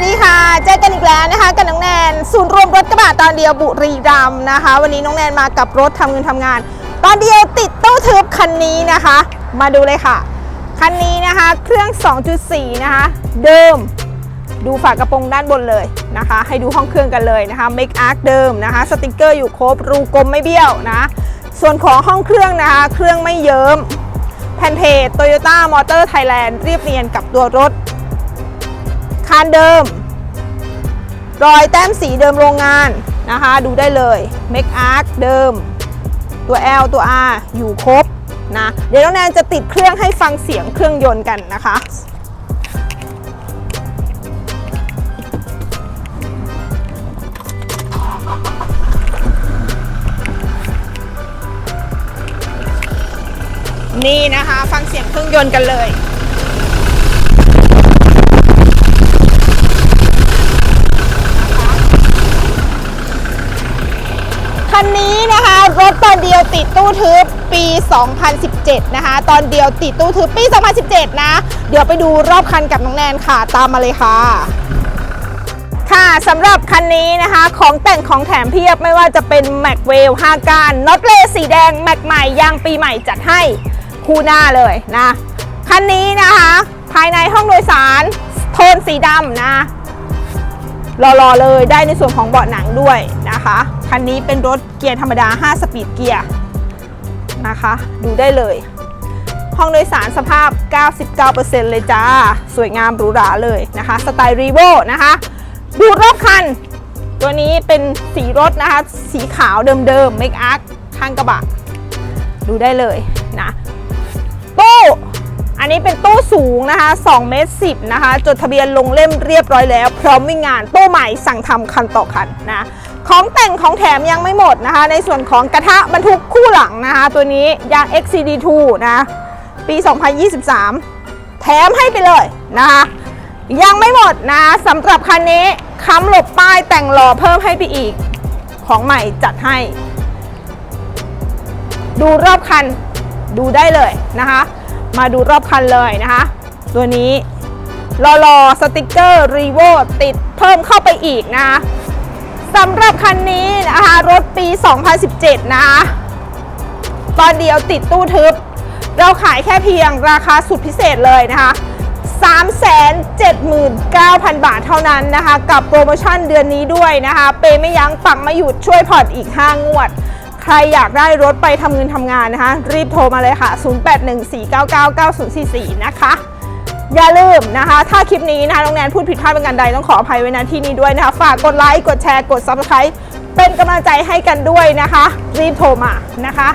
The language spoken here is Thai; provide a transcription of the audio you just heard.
สดีค่ะ เจอกันอีกแล้วนะคะกับน้องแนนศูนย์รวมรถกระบะตอนเดียวบุรีรัมย์นะคะ วันนี้น้องแนนมากับรถทำเงินทำงาน ตอนเดียวติดตู้ทึบคันนี้นะคะ มาดูเลยค่ะ คันนี้นะคะเครื่อง 2.4 นะคะ เดิม ดูฝากระโปรงด้านบนเลยนะคะ ให้ดูห้องเครื่องกันเลยนะคะ Make Arc เดิมนะคะสติกเกอร์อยู่ครบรูกลมไม่เบี้ยวนะ ส่วนของห้องเครื่องนะคะ เครื่องไม่เยิ้มแผ่นเพจ Toyota Motor Thailand เรียบเรียงกับตัวรถ คานเดิม รอยแต้มสีเดิมโรงงานนะคะ ดูได้เลย Make Arc เดิม ตัว L ตัว R อยู่ครบนะ เดี๋ยวน้องแนนจะติดเครื่องให้ฟังเสียงเครื่องยนต์กันนะคะนี่นะคะ ฟังเสียงเครื่องยนต์กันเลย คันนี้นะคะ รถตอนเดียวติดตู้ทึบปี 2017 นะคะ ตอนเดียวติดตู้ทึบปี 2017 นะ เดี๋ยวไปดูรอบคันกับน้องแนนค่ะ ตามมาเลยค่ะ ค่ะสำหรับคันนี้นะคะ ของแต่งของแถมเพียบไม่ว่าจะเป็นแม็กเวล5การน็อตเลสีแดงแม็กใหม่ยางปีใหม่จัดให้คู่หน้าเลยนะ คันนี้นะคะ ภายในห้องโดยสาร โทนสีดำนะ รอๆเลยได้ในส่วนของเบาะหนังด้วยนะคะ คันนี้เป็นรถเกียร์ธรรมดา 5 สปีดเกียร์นะคะ ดูได้เลย ห้องโดยสารสภาพ 99%เลยจ้า สวยงามหรูหราเลยนะคะ สไตล์รีโวนะคะ ดูรอบคัน ตัวนี้เป็นสีรถนะคะ สีขาวเดิมๆเมคอาร์คข้างกระบะ ดูได้เลยนะ อันนี้เป็นตู้สูงนะคะ2เมตร10นะคะ จดทะเบียนลงเล่มเรียบร้อยแล้ว พร้อมวิ่งงานตู้ใหม่สั่งทำคันต่อคันนะของแต่งของแถมยังไม่หมดนะคะ ในส่วนของกระทะบรรทุกคู่หลังนะคะ ตัวนี้ยาง XCD2 นะปี 2023 แถมให้ไปเลยนะคะยังไม่หมดนะสำหรับคันนี้ค้ำหลบป้ายแต่งหล่อเพิ่มให้ไปอีก ของใหม่จัดให้ ดูรอบคันดูได้เลยนะคะ มาดูรอบคันเลยนะคะ ตัวนี้รอรอสติกเกอร์รีโวติดเพิ่มเข้าไปอีกนะคะสำหรับคันนี้นะคะรถปี 2017 นะคะ ตอนเดียวติดตู้ทึบ เราขายแค่เพียงราคาสุดพิเศษเลยนะคะ379,000 บาทเท่านั้นนะคะ กับโปรโมชั่นเดือนนี้ด้วยนะคะ เปไม่ยั้งปังไม่หยุดช่วยผ่อนอีก 5 งวด ใครอยากได้รถไปทำเงินทำงานนะคะ รีบโทรมาเลยค่ะ 0814999044 นะคะ อย่าลืมนะคะ ถ้าคลิปนี้นะคะน้องแนนพูดผิดพลาดเป็นการใดต้องขออภัยไว้ณที่นี้ด้วยนะคะ ฝากกดไลค์ กดแชร์ กด Subscribe เป็นกำลังใจให้กันด้วยนะคะ รีบโทรมานะคะ